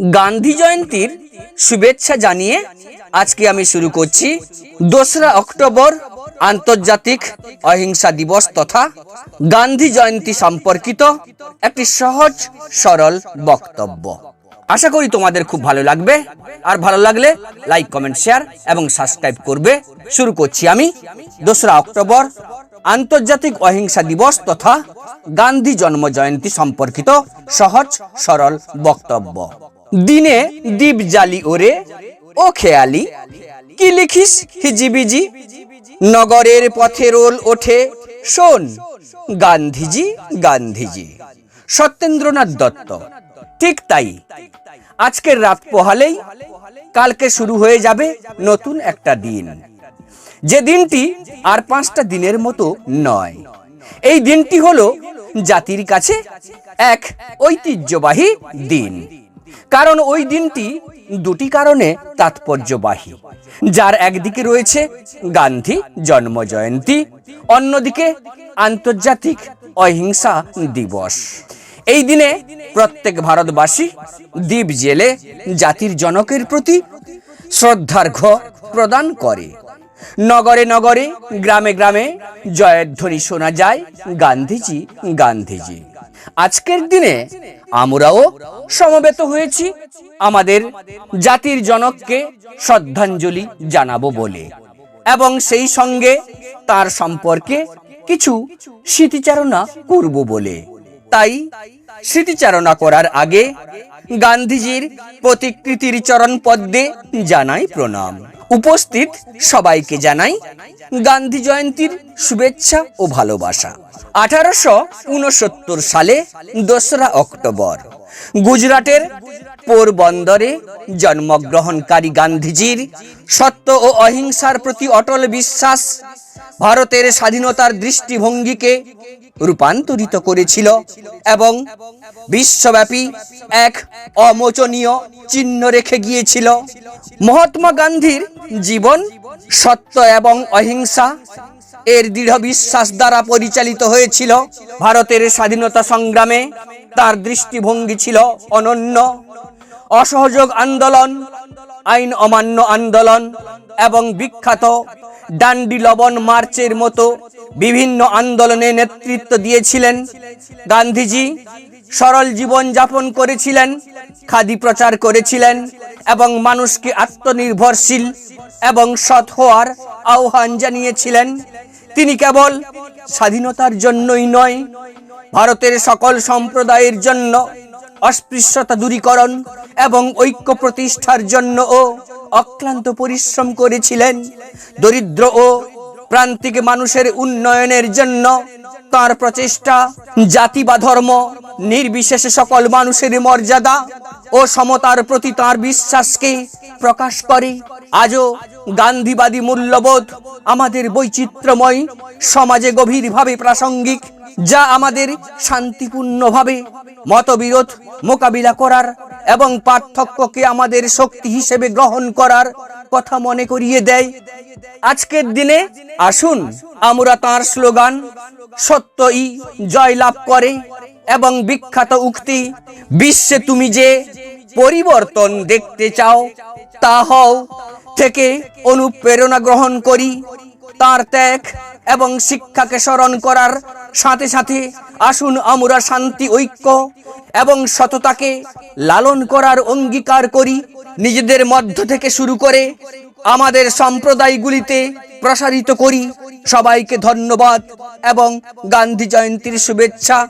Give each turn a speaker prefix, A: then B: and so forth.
A: গান্ধী জয়ন্তীর শুভেচ্ছা জানিয়ে আজকে আমি শুরু করছি দোসরা অক্টোবর আন্তর্জাতিক অহিংসা দিবস তথা গান্ধী জয়ন্তী সম্পর্কিত একটি সহজ, সরল বক্তব্য। আশা করি তোমাদের খুব ভালো লাগবে। আর ভালো লাগলে লাইক কমেন্ট শেয়ার এবং সাবস্ক্রাইব করবে। শুরু করছি আমি দোসরা অক্টোবর আন্তর্জাতিক অহিংসা দিবস তথা গান্ধী জন্ম জয়ন্তী সম্পর্কিত সহজ, সরল বক্তব্য। দিনে দীপ জালি ওরে, ও খেয়ালি, কি লিখিস হিজিবিজি? নগরের পথে রোল ওঠে, শোন, গান্ধীজি গান্ধীজি। সত্যেন্দ্রনাথ দত্ত, ঠিক তাই। আজকের রাত পোহালেই, কালকে শুরু হয়ে যাবে নতুন একটা দিন। যে দিনটি আর পাঁচটা দিনের মতো নয়। এই দিনটি হলো জাতির কাছে এক ঐতিহ্যবাহী দিন। কারণ ওই দিনটি দুটি কারণে তাৎপর্যবাহী। যার একদিকে রয়েছে গান্ধী জন্ম জয়ন্তী অন্যদিকে আন্তর্জাতিক অহিংসা দিবস। এই দিনে প্রত্যেক ভারতবাসী দ্বীপ জেলে জাতির জনকের প্রতি শ্রদ্ধার্ঘ্য প্রদান করে। নগরে নগরে, গ্রামে গ্রামে জয়ধ্বনি শোনা যায় গান্ধীজি গান্ধীজি। আজকের দিনে আমরাও সমবেত হয়েছি আমাদের জাতির জনককে শ্রদ্ধাঞ্জলি জানাব বলে। এবং সেই সঙ্গে তার সম্পর্কে কিছু স্মৃতিচারণা করব বলে। তাই স্মৃতিচারণা করার আগে গান্ধীজির প্রতিকৃতির চরণ পদ্মে জানাই প্রণাম। উপস্থিত সবাইকে জানাই গান্ধী জয়ন্তীর শুভেচ্ছা ও ভালোবাসা। আঠারোশো উনসত্তর সালে দোসরা অক্টোবর, গুজরাটের পোরবন্দরে জন্মগ্রহণকারী গান্ধীজির সত্য ও অহিংসার প্রতি অটল বিশ্বাস ভারতের স্বাধীনতার দৃষ্টিভঙ্গিকে রূপান্তরিত করেছিল এবং বিশ্বব্যাপী এক অমোচনীয় চিহ্ন রেখে গিয়েছিল। মহাত্মা গান্ধীর জীবন সত্য এবং অহিংসা এর দৃঢ় বিশ্বাস দ্বারা পরিচালিত হয়েছিল। ভারতের স্বাধীনতা সংগ্রামে তার দৃষ্টিভঙ্গি ছিল অনন্য। অসহযোগ আন্দোলন, আইন অমান্য আন্দোলন এবং বিখ্যাত ডান্ডি লবণ মার্চের মতো বিভিন্ন আন্দোলনে নেতৃত্ব দিয়েছিলেন গান্ধীজি। সরল জীবন যাপন করেছিলেন, খাদি প্রচার করেছিলেন এবং মানুষকে আত্মনির্ভরশীল এবং সৎ হওয়ার আহ্বান জানিয়েছিলেন। তিনি কেবল স্বাধীনতার জন্যই নয়, ভারতের সকল সম্প্রদায়ের জন্য অস্পৃশ্যতা দূরীকরণ এবং ঐক্য প্রতিষ্ঠার জন্য ও অক্লান্ত পরিশ্রম করেছিলেন। দরিদ্র ও প্রান্তিক মানুষের উন্নয়নের জন্য তার প্রচেষ্টা, জাতি বা ধর্ম, নির্বিশেষে সকল মানুষের মর্যাদা ও সমতার প্রতি তার বিশ্বাসকে প্রকাশ করে। আজও গান্ধীবাদী মূল্যবোধ আমাদের বৈচিত্র্যময়, সমাজে গভীরভাবে প্রাসঙ্গিক, যা আমাদের শান্তিপূর্ণভাবে মতবিরোধ মোকাবিলা করার এবং পার্থক্যকে আমাদের শক্তি হিসেবে গ্রহণ করার কথা মনে করিয়ে দেয়। আজকের দিনে আসুন, আমরা তার স্লোগান, সত্যই জয়লাভ করে এবং বিখ্যাত উক্তি, বিশ্বে তুমি যে পরিবর্তন দেখতে চাও, তা হও। থেকে অনুপ্রেরণা গ্রহণ করি। তার ত্যাগ এবং শিক্ষাকে স্মরণ করার সাথে সাথে আসুন আমরা শান্তি, ঐক্য এবং সততাকে লালন করার অঙ্গীকার করি। নিজেদের মধ্য থেকে শুরু করে আমাদের সম্প্রদায়গুলিতে প্রসারিত করি। সবাইকে ধন্যবাদ এবং গান্ধী জয়ন্তীর শুভেচ্ছা।